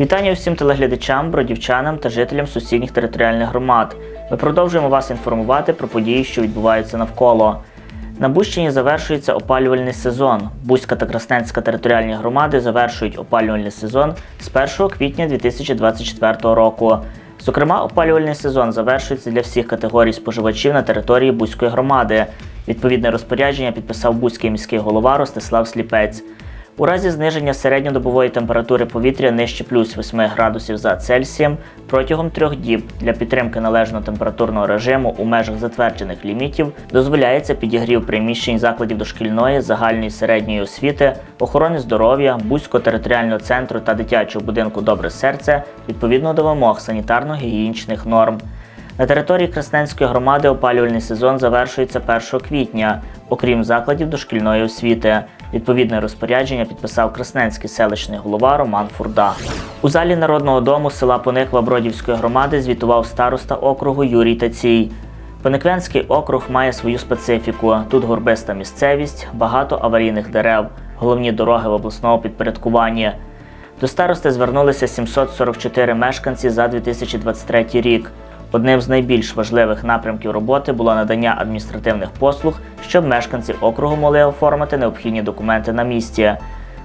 Вітання всім телеглядачам, бродівчанам та жителям сусідніх територіальних громад. Ми продовжуємо вас інформувати про події, що відбуваються навколо. На Бущині завершується опалювальний сезон. Бузька та Красненська територіальні громади завершують опалювальний сезон з 1 квітня 2024 року. Зокрема, опалювальний сезон завершується для всіх категорій споживачів на території Бузької громади. Відповідне розпорядження підписав Бузький міський голова Ростислав Сліпець. У разі зниження середньодобової температури повітря нижче плюс 8 градусів за Цельсієм протягом трьох діб для підтримки належного температурного режиму у межах затверджених лімітів дозволяється підігрів приміщень закладів дошкільної, загальної середньої освіти, охорони здоров'я, Бузького територіального центру та дитячого будинку Добре серце відповідно до вимог санітарно-гігієнічних норм. На території Красненської громади опалювальний сезон завершується 1 квітня, окрім закладів дошкільної освіти. Відповідне розпорядження підписав Красненський селищний голова Роман Фурда. У залі Народного дому села Пониква Бродівської громади звітував староста округу Юрій Тацій. Пониквянський округ має свою специфіку. Тут горбиста місцевість, багато аварійних дерев, головні дороги в обласному підпорядкуванні. До старости звернулися 744 мешканці за 2023 рік. Одним з найбільш важливих напрямків роботи було надання адміністративних послуг, щоб мешканці округу могли оформити необхідні документи на місці.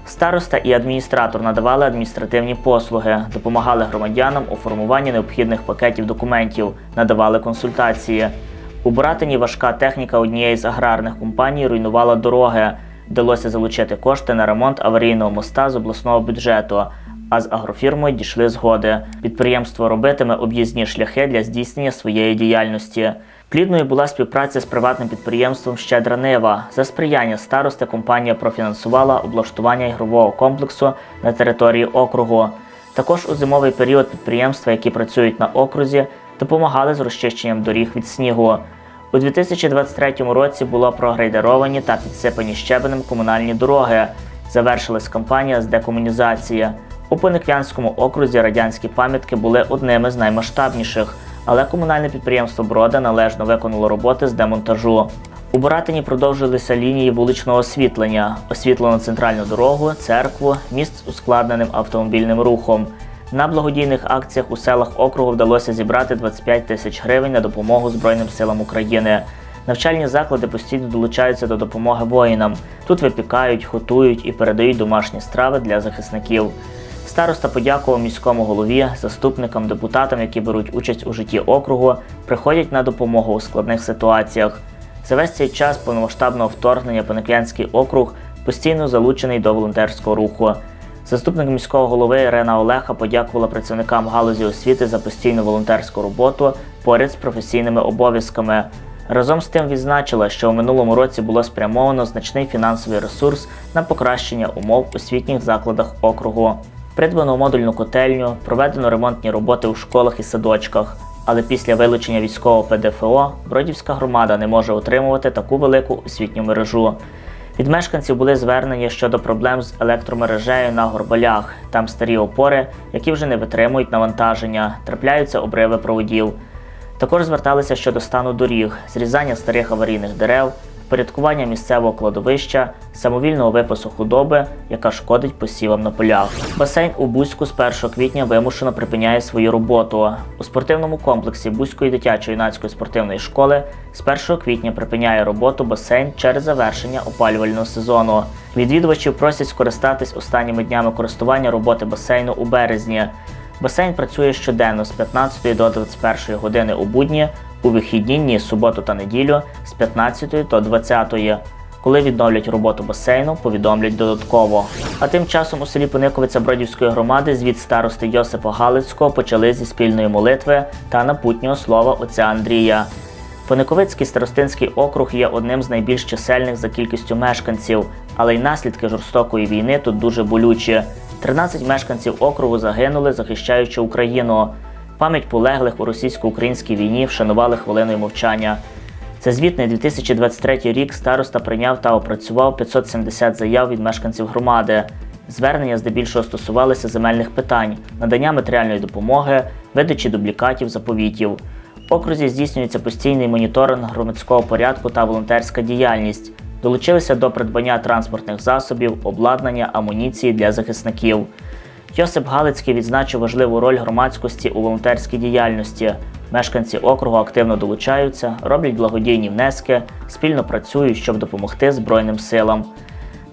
Староста і адміністратор надавали адміністративні послуги, допомагали громадянам у формуванні необхідних пакетів документів, надавали консультації. У Братині важка техніка однієї з аграрних компаній руйнувала дороги. Вдалося залучити кошти на ремонт аварійного моста з обласного бюджету. А з агрофірмою дійшли згоди. Підприємство робитиме об'їзні шляхи для здійснення своєї діяльності. Плідною була співпраця з приватним підприємством Щедра Нива. За сприяння старости компанія профінансувала облаштування ігрового комплексу на території округу. Також у зимовий період підприємства, які працюють на окрузі, допомагали з розчищенням доріг від снігу. У 2023 році було прогрейдеровані та підсипані щебенем комунальні дороги. Завершилась кампанія з декомунізації. У Пониквянському окрузі радянські пам'ятки були одними з наймасштабніших, але комунальне підприємство Брода належно виконало роботи з демонтажу. У Боратині продовжилися лінії вуличного освітлення, освітлено центральну дорогу, церкву, міст з ускладненим автомобільним рухом. На благодійних акціях у селах округу вдалося зібрати 25 тисяч гривень на допомогу Збройним силам України. Навчальні заклади постійно долучаються до допомоги воїнам. Тут випікають, готують і передають домашні страви для захисників. Староста подякував міському голові, заступникам, депутатам, які беруть участь у житті округу, приходять на допомогу у складних ситуаціях. За весь цей час повномасштабного вторгнення Паниквянський округ постійно залучений до волонтерського руху. Заступник міського голови Ірина Олеха подякувала працівникам галузі освіти за постійну волонтерську роботу поряд з професійними обов'язками. Разом з тим відзначила, що у минулому році було спрямовано значний фінансовий ресурс на покращення умов у освітніх закладах округу. Придбано модульну котельню, проведено ремонтні роботи у школах і садочках. Але після вилучення військового ПДФО Бродівська громада не може отримувати таку велику освітню мережу. Від мешканців були звернення щодо проблем з електромережею на горбалях. Там старі опори, які вже не витримують навантаження, трапляються обриви проводів. Також зверталися щодо стану доріг, зрізання старих аварійних дерев, впорядкування місцевого кладовища, самовільного випасу худоби, яка шкодить посівам на полях. Басейн у Бузьку з 1 квітня вимушено припиняє свою роботу. У спортивному комплексі Бузької дитячо-юнацької спортивної школи з 1 квітня припиняє роботу басейн через завершення опалювального сезону. Відвідувачів просять скористатись останніми днями користування роботи басейну у березні. Басейн працює щоденно з 15 до 21 години у будні, у вихідні дні, суботу та неділю з 15 до 20. Коли відновлять роботу басейну, повідомлять додатково. А тим часом у селі Пониковиця Бродівської громади звіт старости Йосипа Галицького почали зі спільної молитви та напутнього слова отця Андрія. Пониковицький старостинський округ є одним з найбільш чисельних за кількістю мешканців, але й наслідки жорстокої війни тут дуже болючі. 13 мешканців округу загинули, захищаючи Україну. Пам'ять полеглих у російсько-українській війні вшанували хвилиною мовчання. За звітний 2023 рік староста прийняв та опрацював 570 заяв від мешканців громади. Звернення здебільшого стосувалися земельних питань, надання матеріальної допомоги, видачі дублікатів заповітів. В окрузі здійснюється постійний моніторинг громадського порядку та волонтерська діяльність. Долучилися до придбання транспортних засобів, обладнання, амуніції для захисників. Йосип Галицький відзначив важливу роль громадськості у волонтерській діяльності. Мешканці округу активно долучаються, роблять благодійні внески, спільно працюють, щоб допомогти Збройним силам.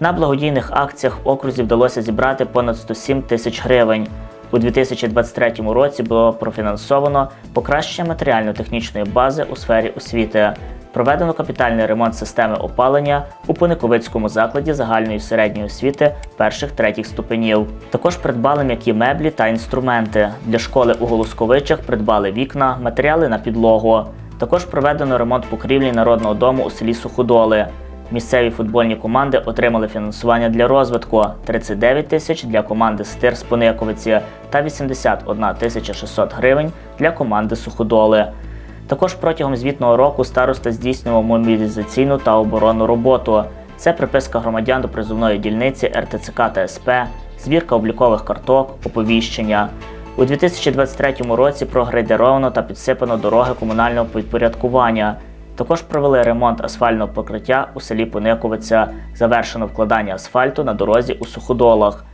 На благодійних акціях в окрузі вдалося зібрати понад 107 тисяч гривень. У 2023 році було профінансовано покращення матеріально-технічної бази у сфері освіти. Проведено капітальний ремонт системи опалення у Пониковицькому закладі загальної середньої освіти перших третіх ступенів. Також придбали м'які меблі та інструменти. Для школи у Голосковичах придбали вікна, матеріали на підлогу. Також проведено ремонт покрівлі народного дому у селі Суходоли. Місцеві футбольні команди отримали фінансування для розвитку 39 тисяч для команди Стир з Пониковиці та 81 тисяча 600 гривень для команди Суходоли. Також протягом звітного року староста здійснював мобілізаційну та оборонну роботу. Це приписка громадян до призовної дільниці РТЦК та СП, звірка облікових карток, оповіщення. У 2023 році прогрейдеровано та підсипано дороги комунального підпорядкування. Також провели ремонт асфальтного покриття у селі Пониковиця, завершено вкладання асфальту на дорозі у Суходолах.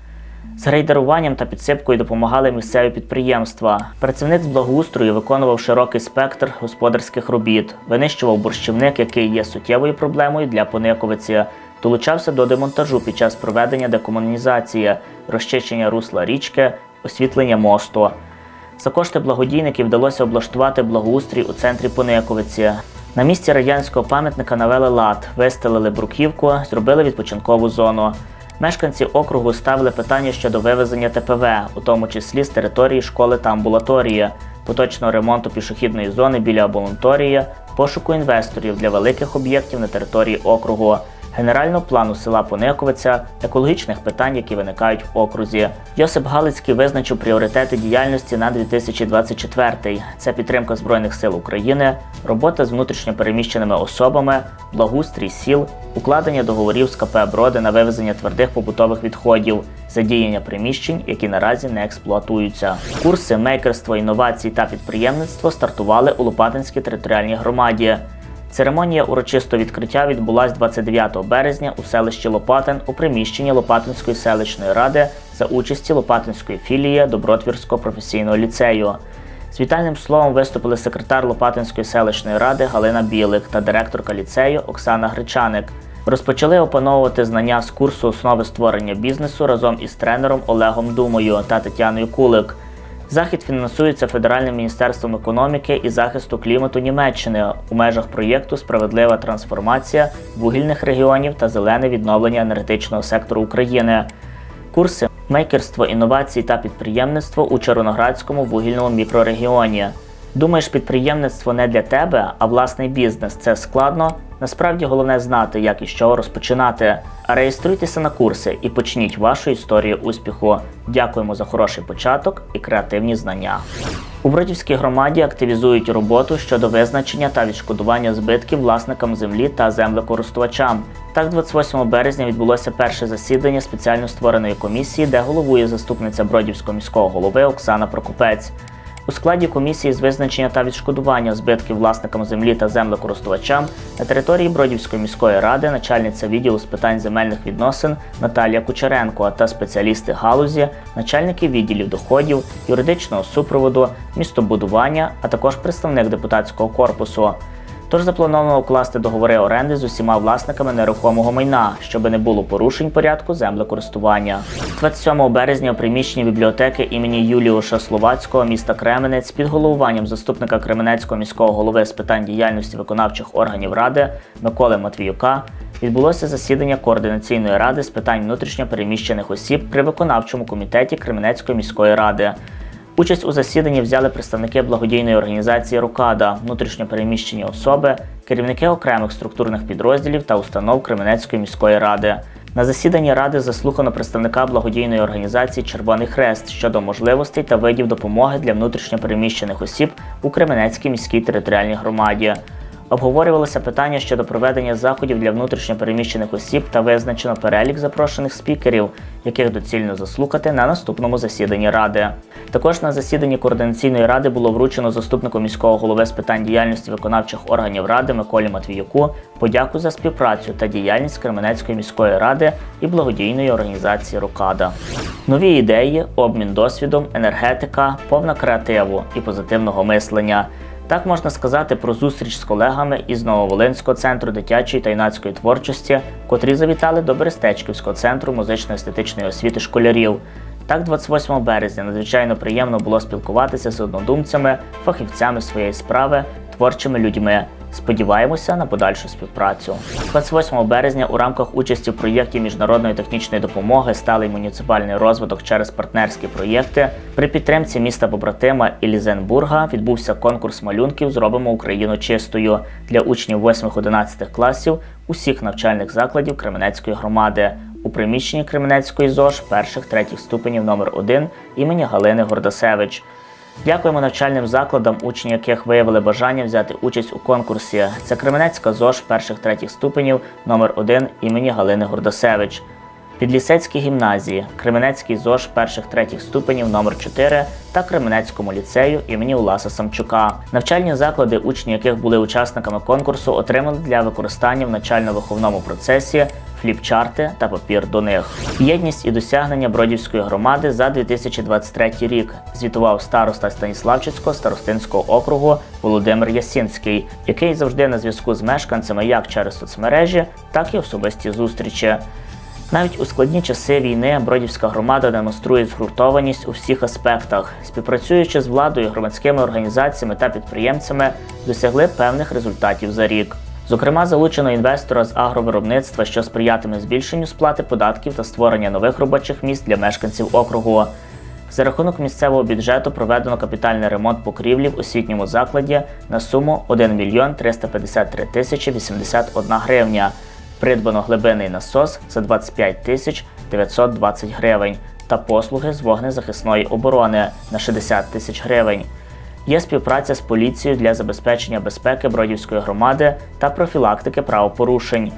З грейдеруванням та підсипкою допомагали місцеві підприємства. Працівник з благоустрою виконував широкий спектр господарських робіт, винищував борщівник, який є суттєвою проблемою для Пониковиці, долучався до демонтажу під час проведення декомунізації, розчищення русла річки, освітлення мосту. За кошти благодійників вдалося облаштувати благоустрій у центрі Пониковиці. На місці радянського пам'ятника навели лад, вистелили бруківку, зробили відпочинкову зону. Мешканці округу ставили питання щодо вивезення ТПВ, у тому числі з території школи та амбулаторії, поточного ремонту пішохідної зони біля амбулаторії, пошуку інвесторів для великих об'єктів на території округу, генерального плану села Пониковиця, екологічних питань, які виникають в окрузі. Йосип Галицький визначив пріоритети діяльності на 2024. Це підтримка Збройних сил України, робота з внутрішньопереміщеними особами, благоустрій сіл, укладення договорів з КП Броди на вивезення твердих побутових відходів, задіяння приміщень, які наразі не експлуатуються. Курси мейкерство, інновацій та підприємництво стартували у Лопатинській територіальній громаді. Церемонія урочистого відкриття відбулась 29 березня у селищі Лопатин у приміщенні Лопатинської селищної ради за участі Лопатинської філії Добротвірського професійного ліцею. З вітальним словом виступили секретар Лопатинської селищної ради Галина Білик та директорка ліцею Оксана Гречаник. Розпочали опановувати знання з курсу основи створення бізнесу разом із тренером Олегом Думою та Тетяною Кулик. Захід фінансується Федеральним міністерством економіки і захисту клімату Німеччини у межах проєкту Справедлива трансформація вугільних регіонів та зелене відновлення енергетичного сектору України. Курси мейкерство, інновації та підприємництво у Червоноградському вугільному мікрорегіоні. Думаєш, підприємництво не для тебе, а власний бізнес це складно. Насправді головне знати, як і з чого розпочинати. Реєструйтеся на курси і почніть вашу історію успіху. Дякуємо за хороший початок і креативні знання. У Бродівській громаді активізують роботу щодо визначення та відшкодування збитків власникам землі та землекористувачам. Так, 28 березня відбулося перше засідання спеціально створеної комісії, де головує заступниця Бродівського міського голови Оксана Прокопець. У складі комісії з визначення та відшкодування збитків власникам землі та землекористувачам на території Бродівської міської ради начальниця відділу з питань земельних відносин Наталія Кучеренко та спеціалісти галузі, начальники відділів доходів, юридичного супроводу, містобудування, а також представник депутатського корпусу. Тож заплановано укласти договори оренди з усіма власниками нерухомого майна, щоб не було порушень порядку землекористування. 27 березня у приміщенні бібліотеки імені Юліуша Словацького міста Кременець під головуванням заступника Кременецького міського голови з питань діяльності виконавчих органів ради Миколи Матвіюка відбулося засідання координаційної ради з питань внутрішньо переміщених осіб при виконавчому комітеті Кременецької міської ради. Участь у засіданні взяли представники благодійної організації Рокада, внутрішньопереміщені особи, керівники окремих структурних підрозділів та установ Кременецької міської ради. На засіданні ради заслухано представника благодійної організації Червоний Хрест щодо можливостей та видів допомоги для внутрішньопереміщених осіб у Кременецькій міській територіальній громаді. Обговорювалося питання щодо проведення заходів для внутрішньо переміщених осіб та визначено перелік запрошених спікерів, яких доцільно заслухати на наступному засіданні ради. Також на засіданні координаційної ради було вручено заступнику міського голови з питань діяльності виконавчих органів ради Миколі Матвіюку подяку за співпрацю та діяльність Кременецької міської ради і благодійної організації Рокада. Нові ідеї, обмін досвідом, енергетика, повна креативу і позитивного мислення. Так можна сказати про зустріч з колегами із Нововолинського центру дитячої та юнацької творчості, котрі завітали до Берестечківського центру музично-естетичної освіти школярів. Так, 28 березня надзвичайно приємно було спілкуватися з однодумцями, фахівцями своєї справи, творчими людьми. Сподіваємося на подальшу співпрацю. 28 березня у рамках участі в проєкті міжнародної технічної допомоги сталий муніципальний розвиток через партнерські проєкти. При підтримці міста побратима Ілізенбурга відбувся конкурс малюнків Зробимо Україну чистою для учнів 8-11 класів усіх навчальних закладів Кременецької громади у приміщенні Кременецької ЗОЖ перших третіх ступенів номер 1 імені Галини Гордасевич. Дякуємо навчальним закладам, учні яких виявили бажання взяти участь у конкурсі. Це Кременецька ЗОЖ перших третіх ступенів номер 1 імені Галини Гордасевич. Підлісецькій гімназії, Кременецький ЗОЖ перших третіх ступенів номер 4 та Кременецькому ліцею імені Уласа Самчука. Навчальні заклади, учні яких були учасниками конкурсу, отримали для використання в навчально-виховному процесі фліпчарти та папір до них. Єдність і досягнення Бродівської громади за 2023 рік звітував староста Станіславчицького старостинського округу Володимир Ясінський, який завжди на зв'язку з мешканцями як через соцмережі, так і особисті зустрічі. Навіть у складні часи війни Бродівська громада демонструє згуртованість у всіх аспектах, співпрацюючи з владою, громадськими організаціями та підприємцями, досягли певних результатів за рік. Зокрема, залучено інвестора з агровиробництва, що сприятиме збільшенню сплати податків та створення нових робочих місць для мешканців округу. За рахунок місцевого бюджету проведено капітальний ремонт покрівлі в освітньому закладі на суму 1 мільйон 353 тисячі 81 гривня. Придбано глибинний насос за 25 тисяч 920 гривень та послуги з вогнезахисної оборони на 60 тисяч гривень. Є співпраця з поліцією для забезпечення безпеки Бродівської громади та профілактики правопорушень.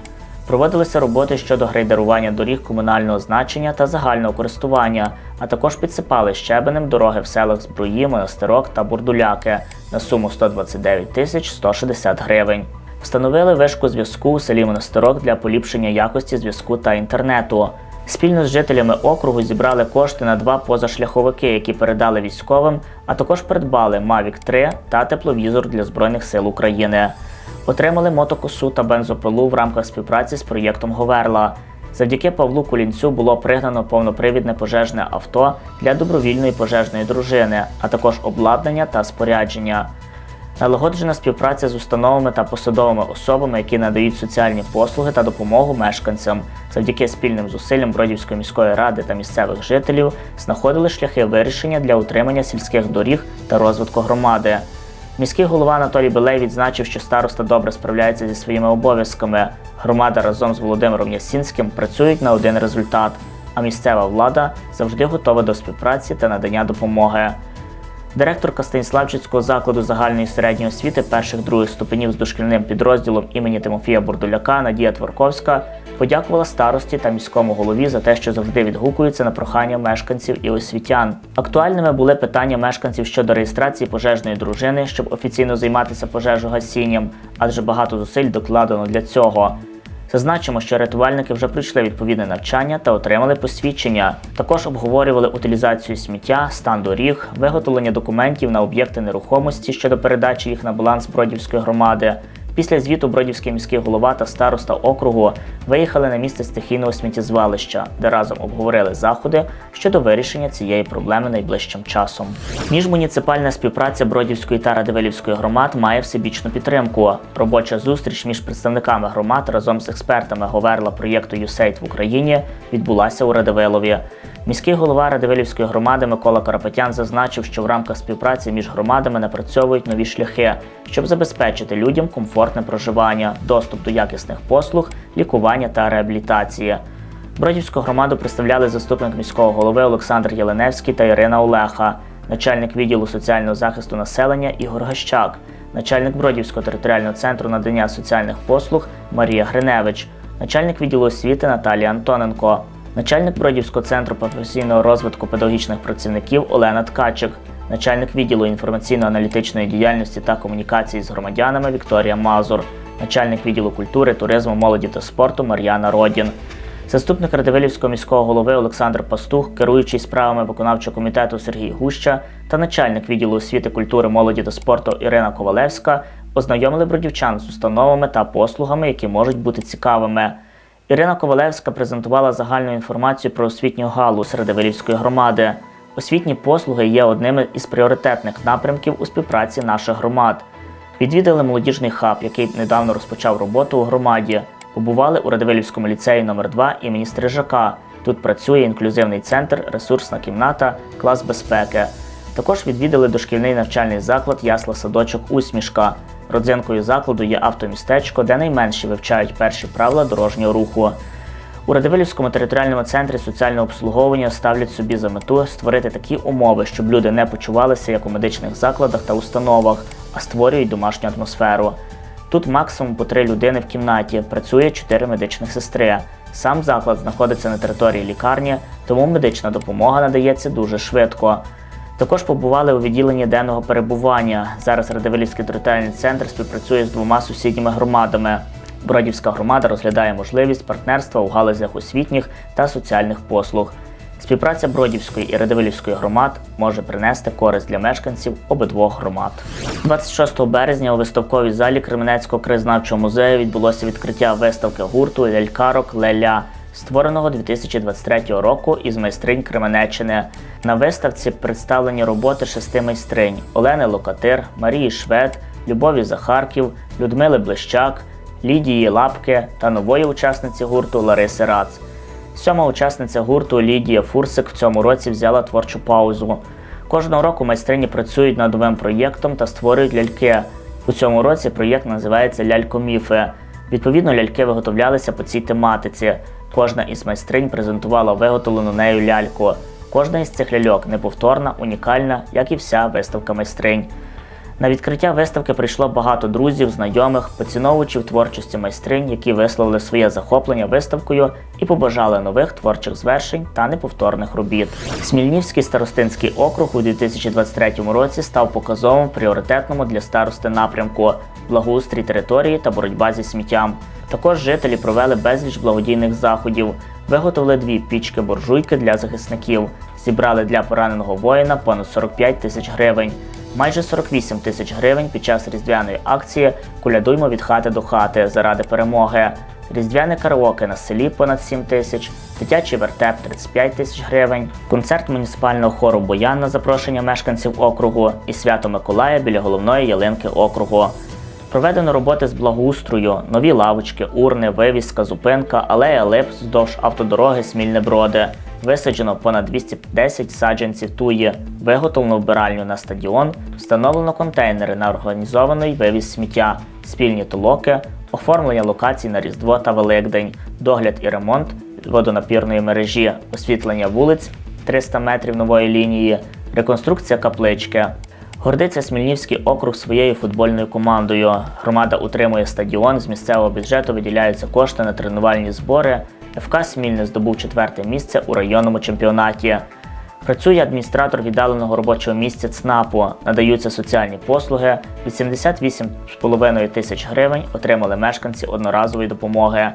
Проводилися роботи щодо грейдерування доріг комунального значення та загального користування, а також підсипали щебенем дороги в селах Збруї, Монастирок та Бурдуляки на суму 129 тисяч 160 гривень. Встановили вишку зв'язку у селі Монастирок для поліпшення якості зв'язку та інтернету. Спільно з жителями округу зібрали кошти на два позашляховики, які передали військовим, а також придбали Mavic 3 та тепловізор для Збройних сил України. Отримали мотокосу та бензопилу в рамках співпраці з проєктом Говерла. Завдяки Павлу Кулінцю було пригнано повнопривідне пожежне авто для добровільної пожежної дружини, а також обладнання та спорядження. Налагоджена співпраця з установами та посадовими особами, які надають соціальні послуги та допомогу мешканцям. Завдяки спільним зусиллям Бродівської міської ради та місцевих жителів знаходили шляхи вирішення для утримання сільських доріг та розвитку громади. Міський голова Анатолій Білей відзначив, що староста добре справляється зі своїми обов'язками. Громада разом з Володимиром Ясінським працюють на один результат, а місцева влада завжди готова до співпраці та надання допомоги. Директорка Станіславчицького закладу загальної середньої освіти перших других ступенів з дошкільним підрозділом імені Тимофія Бурдуляка Надія Творковська подякувала старості та міському голові за те, що завжди відгукуються на прохання мешканців і освітян. Актуальними були питання мешканців щодо реєстрації пожежної дружини, щоб офіційно займатися пожежогасінням, адже багато зусиль докладено для цього. Зазначимо, що рятувальники вже пройшли відповідне навчання та отримали посвідчення. Також обговорювали утилізацію сміття, стан доріг, виготовлення документів на об'єкти нерухомості щодо передачі їх на баланс Бродівської громади. Після звіту Бродівський міський голова та староста округу виїхали на місце стихійного сміттєзвалища, де разом обговорили заходи щодо вирішення цієї проблеми найближчим часом. Міжмуніципальна співпраця Бродівської та Радивилівської громад має всебічну підтримку. Робоча зустріч між представниками громад разом з експертами Говерла проєкту USAID в Україні відбулася у Радивилові. Міський голова Радивилівської громади Микола Карапетян зазначив, що в рамках співпраці між громадами напрацьовують нові шляхи, щоб забезпечити людям комфортне проживання, доступ до якісних послуг, лікування та реабілітації. Бродівську громаду представляли заступник міського голови Олександр Єленевський та Ірина Олеха, начальник відділу соціального захисту населення Ігор Гащак, начальник Бродівського територіального центру надання соціальних послуг Марія Гриневич, начальник відділу освіти Наталія Антоненко, начальник Бродівського центру професійного розвитку педагогічних працівників Олена Ткачик, начальник відділу інформаційно-аналітичної діяльності та комунікації з громадянами Вікторія Мазур, начальник відділу культури, туризму, молоді та спорту Мар'яна Родін. Заступник Радивилівського міського голови Олександр Пастух, керуючий справами виконавчого комітету Сергій Гуща та начальник відділу освіти, культури, молоді та спорту Ірина Ковалевська ознайомили бродівчан з установами та послугами, які можуть бути цікавими. Ірина Ковалевська презентувала загальну інформацію про освітню галузь Радивилівської громади. Освітні послуги є одним із пріоритетних напрямків у співпраці наших громад. Відвідали молодіжний хаб, який недавно розпочав роботу у громаді. Побували у Радивилівському ліцеї номер 2 імені Стрижака. Тут працює інклюзивний центр, ресурсна кімната, клас безпеки. Також відвідали дошкільний навчальний заклад Ясла Садочок Усмішка. Родзинкою закладу є автомістечко, де найменші вивчають перші правила дорожнього руху. У Радивилівському територіальному центрі соціального обслуговування ставлять собі за мету створити такі умови, щоб люди не почувалися як у медичних закладах та установах, а створюють домашню атмосферу. Тут максимум по три людини в кімнаті, працює чотири медичних сестри. Сам заклад знаходиться на території лікарні, тому медична допомога надається дуже швидко. Також побували у відділенні денного перебування. Зараз Радивилівський територіальний центр співпрацює з двома сусідніми громадами. Бродівська громада розглядає можливість партнерства у галузях освітніх та соціальних послуг. Співпраця Бродівської і Радивилівської громад може принести користь для мешканців обидвох громад. 26 березня у виставковій залі Кременецького краєзнавчого музею відбулося відкриття виставки гурту Лялькарок Леля, створеного 2023 року із майстринь Кременеччини. На виставці представлені роботи шести майстринь Олени Локатир, Марії Швед, Любові Захарків, Людмили Блищак, Лідії Лапки та нової учасниці гурту Лариси Рац. Сьома учасниця гурту Лідія Фурсик в цьому році взяла творчу паузу. Кожного року майстрині працюють над новим проєктом та створюють ляльки. У цьому році проєкт називається Лялькоміфи. Відповідно, ляльки виготовлялися по цій тематиці. Кожна із майстринь презентувала виготовлену нею ляльку. Кожна із цих ляльок неповторна, унікальна, як і вся виставка майстринь. На відкриття виставки прийшло багато друзів, знайомих, поціновувачів творчості майстринь, які висловили своє захоплення виставкою і побажали нових творчих звершень та неповторних робіт. Смільнівський старостинський округ у 2023 році став показовим пріоритетному для старости напрямку благоустрій території та боротьба зі сміттям. Також жителі провели безліч благодійних заходів, виготовили дві пічки буржуйки для захисників, зібрали для пораненого воїна понад 45 тисяч гривень майже 48 тисяч гривень під час різдвяної акції Кулядуймо від хати до хати заради перемоги. Різдвяне караоке на селі понад 7 тисяч, дитячий вертеп 35 тисяч гривень, концерт муніципального хору Боян на запрошення мешканців округу і свято Миколая біля головної ялинки округу. Проведено роботи з благоустрою, нові лавочки, урни, вивіска, зупинка, алея лип вздовж автодороги Смільне Броди. Висаджено понад 210 саджанців туї, виготовлено вбиральню на стадіон, встановлено контейнери на організований вивіз сміття, спільні толоки, оформлення локацій на Різдво та Великдень, догляд і ремонт водонапірної мережі, освітлення вулиць 300 метрів нової лінії, реконструкція каплички. Гордиться Смільнівський округ своєю футбольною командою. Громада утримує стадіон, з місцевого бюджету виділяються кошти на тренувальні збори. ФК Смільне здобув четверте місце у районному чемпіонаті. Працює адміністратор віддаленого робочого місця ЦНАПу, надаються соціальні послуги. Від 78,5 тисяч гривень отримали мешканці одноразової допомоги.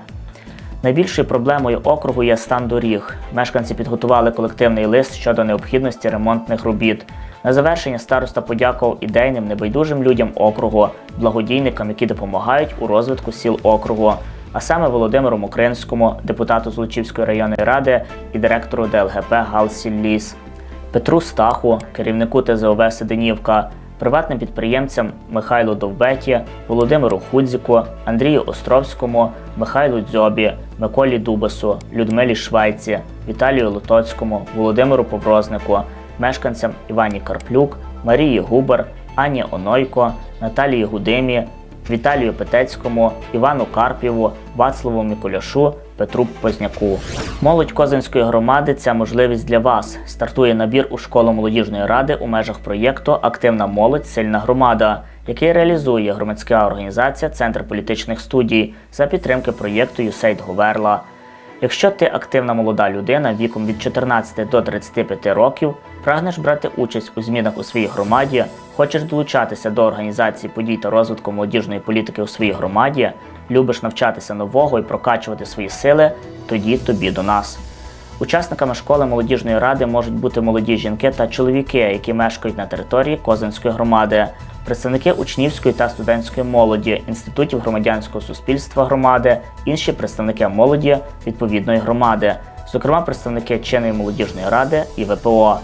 Найбільшою проблемою округу є стан доріг. Мешканці підготували колективний лист щодо необхідності ремонтних робіт. На завершення староста подякував ідейним небайдужим людям округу, благодійникам, які допомагають у розвитку сіл округу, а саме Володимиру Мокринському, депутату Злочівської районної ради і директору ДЛГП Галсілліс, Петру Стаху, керівнику ТЗОВ Сиденівка, приватним підприємцям Михайлу Довбеті, Володимиру Худзіку, Андрію Островському, Михайлу Дзьобі, Миколі Дубасу, Людмилі Швайці, Віталію Лотоцькому, Володимиру Поврознику, мешканцям Івані Карплюк, Марії Губер, Ані Онойко, Наталії Гудимі, Віталію Петецькому, Івану Карпіву, Вацлаву Мікуляшу, Петру Позняку. Молодь Козинської громади це можливість для вас. Стартує набір у школу молодіжної ради у межах проєкту Активна молодь, сильна громада, який реалізує громадська організація Центр політичних студій за підтримки проєкту USAID Говерла. Якщо ти активна молода людина віком від 14 до 35 років, прагнеш брати участь у змінах у своїй громаді, хочеш долучатися до організації подій та розвитку молодіжної політики у своїй громаді, любиш навчатися нового і прокачувати свої сили, тоді тобі до нас. Учасниками школи молодіжної ради можуть бути молоді жінки та чоловіки, які мешкають на території Козинської громади, представники учнівської та студентської молоді, інститутів громадянського суспільства громади, інші представники молоді відповідної громади, зокрема представники чинної молодіжної ради і ВПО.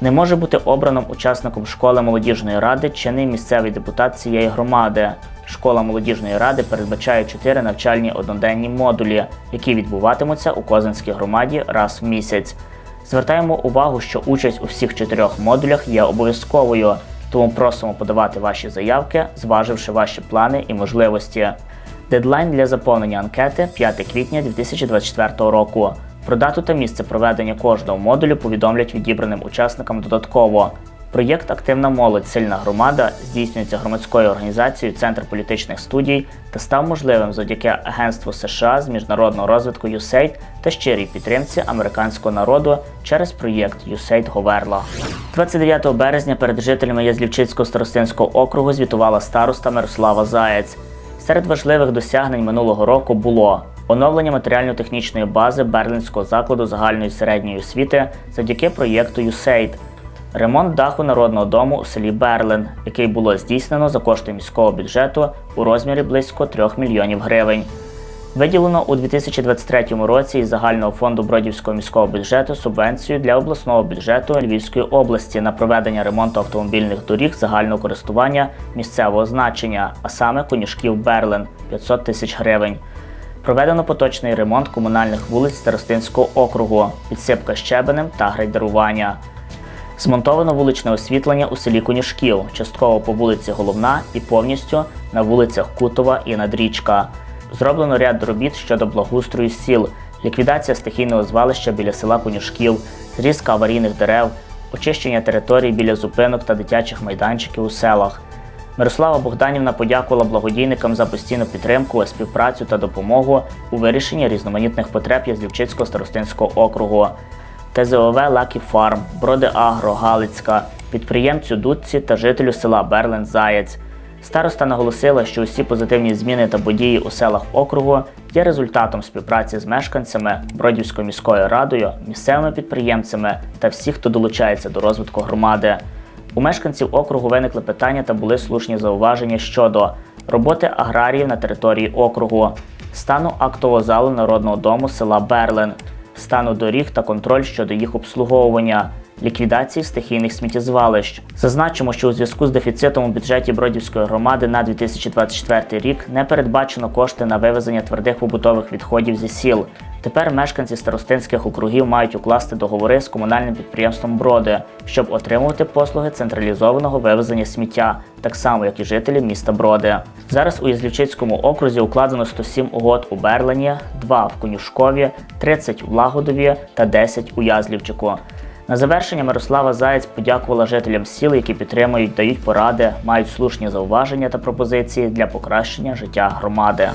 Не може бути обраним учасником школи молодіжної ради чинний місцевий депутат цієї громади. Школа молодіжної ради передбачає чотири навчальні одноденні модулі, які відбуватимуться у Козинській громаді раз в місяць. Звертаємо увагу, що участь у всіх чотирьох модулях є обов'язковою, тому просимо подавати ваші заявки, зваживши ваші плани і можливості. Дедлайн для заповнення анкети 5 квітня 2024 року. Про дату та місце проведення кожного модулю повідомлять відібраним учасникам додатково. Проєкт Активна молодь, сильна громада здійснюється громадською організацією Центр політичних студій та став можливим завдяки Агентству США з міжнародного розвитку USAID та щирій підтримці американського народу через проєкт USAID Говерла. 29 березня перед жителями Язлівчицького старостинського округу звітувала староста Мирослава Заєць. Серед важливих досягнень минулого року було оновлення матеріально-технічної бази Берлінського закладу загальної середньої освіти завдяки проєкту USAID, ремонт даху народного дому у селі Берлин, який було здійснено за кошти міського бюджету у розмірі близько 3 мільйонів гривень. Виділено у 2023 році із загального фонду Бродівського міського бюджету субвенцію для обласного бюджету Львівської області на проведення ремонту автомобільних доріг загального користування місцевого значення, а саме конюшків Берлин 500 тисяч гривень. Проведено поточний ремонт комунальних вулиць Старостинського округу, підсипка щебенем та грейдерування. Змонтовано вуличне освітлення у селі Конюшків, частково по вулиці Головна і повністю на вулицях Кутова і Надрічка. Зроблено ряд робіт щодо благоустрою сіл, ліквідація стихійного звалища біля села Конюшків, зрізка аварійних дерев, очищення територій біля зупинок та дитячих майданчиків у селах. Мирослава Богданівна подякувала благодійникам за постійну підтримку, співпрацю та допомогу у вирішенні різноманітних потреб Язлівчицького старостинського округу. ТЗОВ Лакі Фарм, Броди Агро, Галицька, підприємцю Дудці та жителю села Берлен Заєць. Староста наголосила, що усі позитивні зміни та події у селах округу є результатом співпраці з мешканцями Бродівською міською радою, місцевими підприємцями та всіх, хто долучається до розвитку громади. У мешканців округу виникли питання та були слушні зауваження щодо роботи аграріїв на території округу, стану актового залу народного дому села Берлин, стану доріг та контроль щодо їх обслуговування, ліквідації стихійних сміттєзвалищ. Зазначимо, що у зв'язку з дефіцитом у бюджеті Бродівської громади на 2024 рік не передбачено кошти на вивезення твердих побутових відходів зі сіл. Тепер мешканці старостинських округів мають укласти договори з комунальним підприємством Броди, щоб отримувати послуги централізованого вивезення сміття, так само як і жителі міста Броди. Зараз у Язлівчицькому окрузі укладено 107 угод у Берлені, 2 в Конюшкові, 30 в Лагодові та 10 у Язлівчику. На завершення Мирослава Заєць подякувала жителям сіл, які підтримують, дають поради, мають слушні зауваження та пропозиції для покращення життя громади.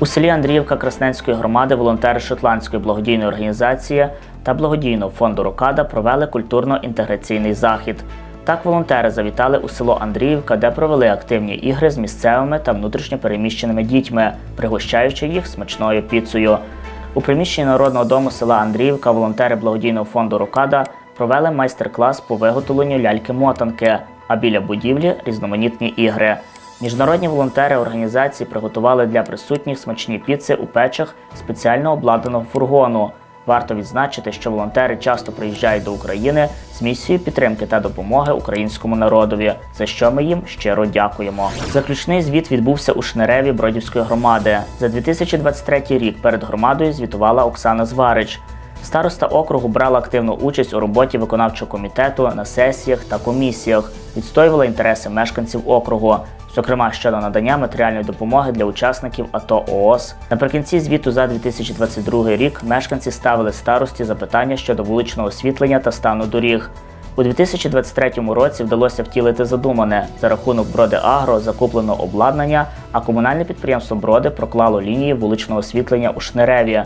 У селі Андріївка Красненської громади волонтери Шотландської благодійної організації та благодійного фонду Рокада провели культурно-інтеграційний захід. Так, волонтери завітали у село Андріївка, де провели активні ігри з місцевими та внутрішньопереміщеними дітьми, пригощаючи їх смачною піцею. У приміщенні народного дому села Андріївка волонтери благодійного фонду Рокада провели майстер-клас по виготовленню ляльки-мотанки, а біля будівлі різноманітні ігри. Міжнародні волонтери організації приготували для присутніх смачні піци у печах спеціально обладнаного фургону. Варто відзначити, що волонтери часто приїжджають до України з місією підтримки та допомоги українському народові, за що ми їм щиро дякуємо. Заключний звіт відбувся у Шнереві Бродівської громади. За 2023 рік перед громадою звітувала Оксана Зварич. Староста округу брала активну участь у роботі виконавчого комітету на сесіях та комісіях, відстоювала інтереси мешканців округу, зокрема щодо надання матеріальної допомоги для учасників АТО ООС. Наприкінці звіту за 2022 рік мешканці ставили старості запитання щодо вуличного освітлення та стану доріг. У 2023 році вдалося втілити задумане за рахунок Броди Агро закуплено обладнання, а комунальне підприємство Броди проклало лінії вуличного освітлення у Шнереві.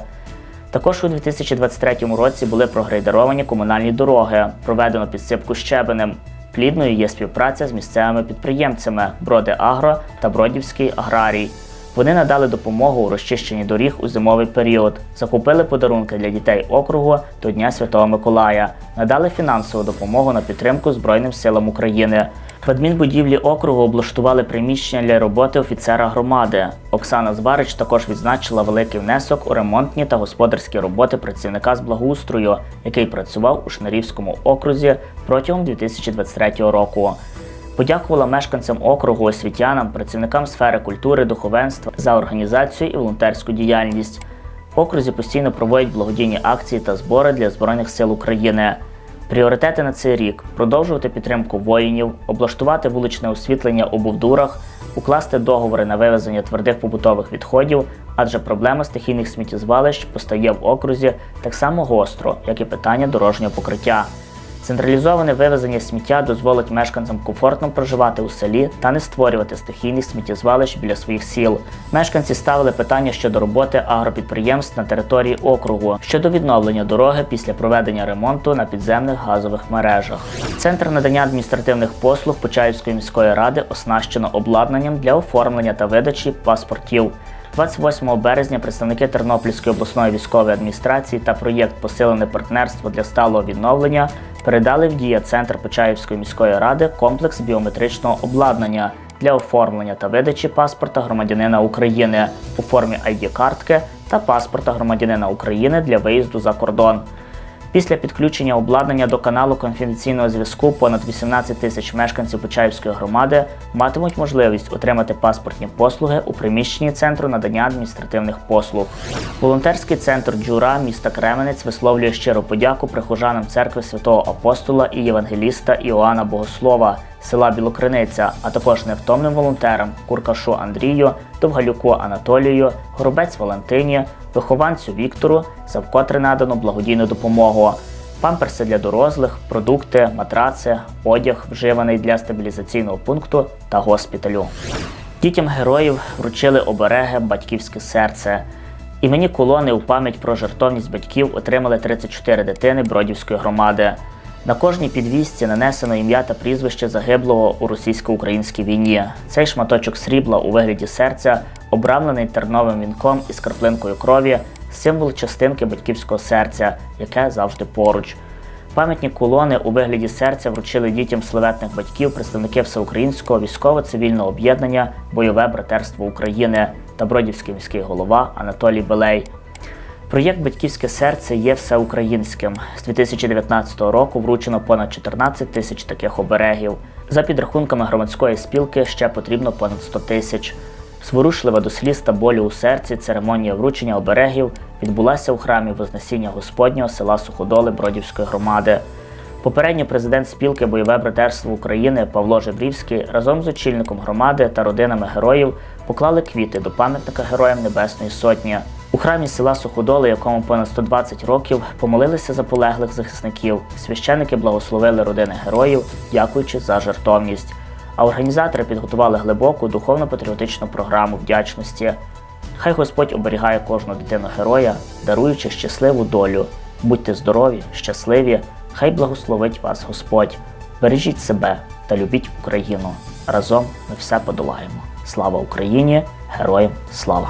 Також у 2023 році були прогрейдеровані комунальні дороги, проведено підсипку щебенем. Плідною є співпраця з місцевими підприємцями Броди Агро та Бродівський аграрій. Вони надали допомогу у розчищенні доріг у зимовий період, закупили подарунки для дітей округу до Дня Святого Миколая, надали фінансову допомогу на підтримку Збройним силам України. В адмінбудівлі округу облаштували приміщення для роботи офіцера громади. Оксана Зварич також відзначила великий внесок у ремонтні та господарські роботи працівника з благоустрою, який працював у Шнарівському окрузі протягом 2023 року. Подякувала мешканцям округу, освітянам, працівникам сфери культури, духовенства за організацію і волонтерську діяльність. В окрузі постійно проводять благодійні акції та збори для Збройних сил України. Пріоритети на цей рік продовжувати підтримку воїнів, облаштувати вуличне освітлення у Бувдурах, укласти договори на вивезення твердих побутових відходів, адже проблема стихійних сміттєзвалищ постає в окрузі так само гостро, як і питання дорожнього покриття. Централізоване вивезення сміття дозволить мешканцям комфортно проживати у селі та не створювати стихійних сміттєзвалищ біля своїх сіл. Мешканці ставили питання щодо роботи агропідприємств на території округу щодо відновлення дороги після проведення ремонту на підземних газових мережах. Центр надання адміністративних послуг Почаївської міської ради оснащено обладнанням для оформлення та видачі паспортів. 28 березня представники Тернопільської обласної військової адміністрації та проєкт Посилене партнерство для сталого відновлення передали в дія Центр Почаївської міської ради комплекс біометричного обладнання для оформлення та видачі паспорта громадянина України у формі ID-картки та паспорта громадянина України для виїзду за кордон. Після підключення обладнання до каналу конфіденційного зв'язку понад 18 тисяч мешканців Почаївської громади матимуть можливість отримати паспортні послуги у приміщенні центру надання адміністративних послуг. Волонтерський центр Джура міста Кременець висловлює щиру подяку прихожанам церкви святого апостола і євангеліста Іоанна Богослова села Білокриниця, а також невтомним волонтерам Куркашу Андрію, Довгалюку Анатолію, Горобець Валентині, вихованцю Віктору за вкотре надану благодійну допомогу. Памперси для дорослих, продукти, матраци, одяг, вживаний для стабілізаційного пункту та госпіталю. Дітям героїв вручили обереги Батьківське серце. Імені колони у пам'ять про жертовність батьків отримали 34 дитини Бродівської громади. На кожній підвісці нанесено ім'я та прізвище загиблого у російсько-українській війні. Цей шматочок срібла у вигляді серця, обрамлений терновим вінком із краплинкою крові, символ частинки батьківського серця, яке завжди поруч. Пам'ятні колони у вигляді серця вручили дітям славетних батьків представники Всеукраїнського військово-цивільного об'єднання Бойове братерство України та Бродівський міський голова Анатолій Белей. Проєкт Батьківське серце є всеукраїнським. З 2019 року вручено понад 14 тисяч таких оберегів. За підрахунками громадської спілки ще потрібно понад 100 тисяч. Зворушлива до сліз та болю у серці церемонія вручення оберегів відбулася у храмі Вознесіння Господнього села Суходоли Бродівської громади. Попередньо президент спілки Бойове братерство України Павло Жебрівський разом з очільником громади та родинами героїв поклали квіти до пам'ятника Героям Небесної Сотні. У храмі села Суходоли, якому понад 120 років, помолилися за полеглих захисників. Священники благословили родини героїв, дякуючи за жертовність. А організатори підготували глибоку духовно-патріотичну програму вдячності. Хай Господь оберігає кожну дитину героя, даруючи щасливу долю. Будьте здорові, щасливі, хай благословить вас Господь. Бережіть себе та любіть Україну. Разом ми все подолаємо. Слава Україні! Героям слава!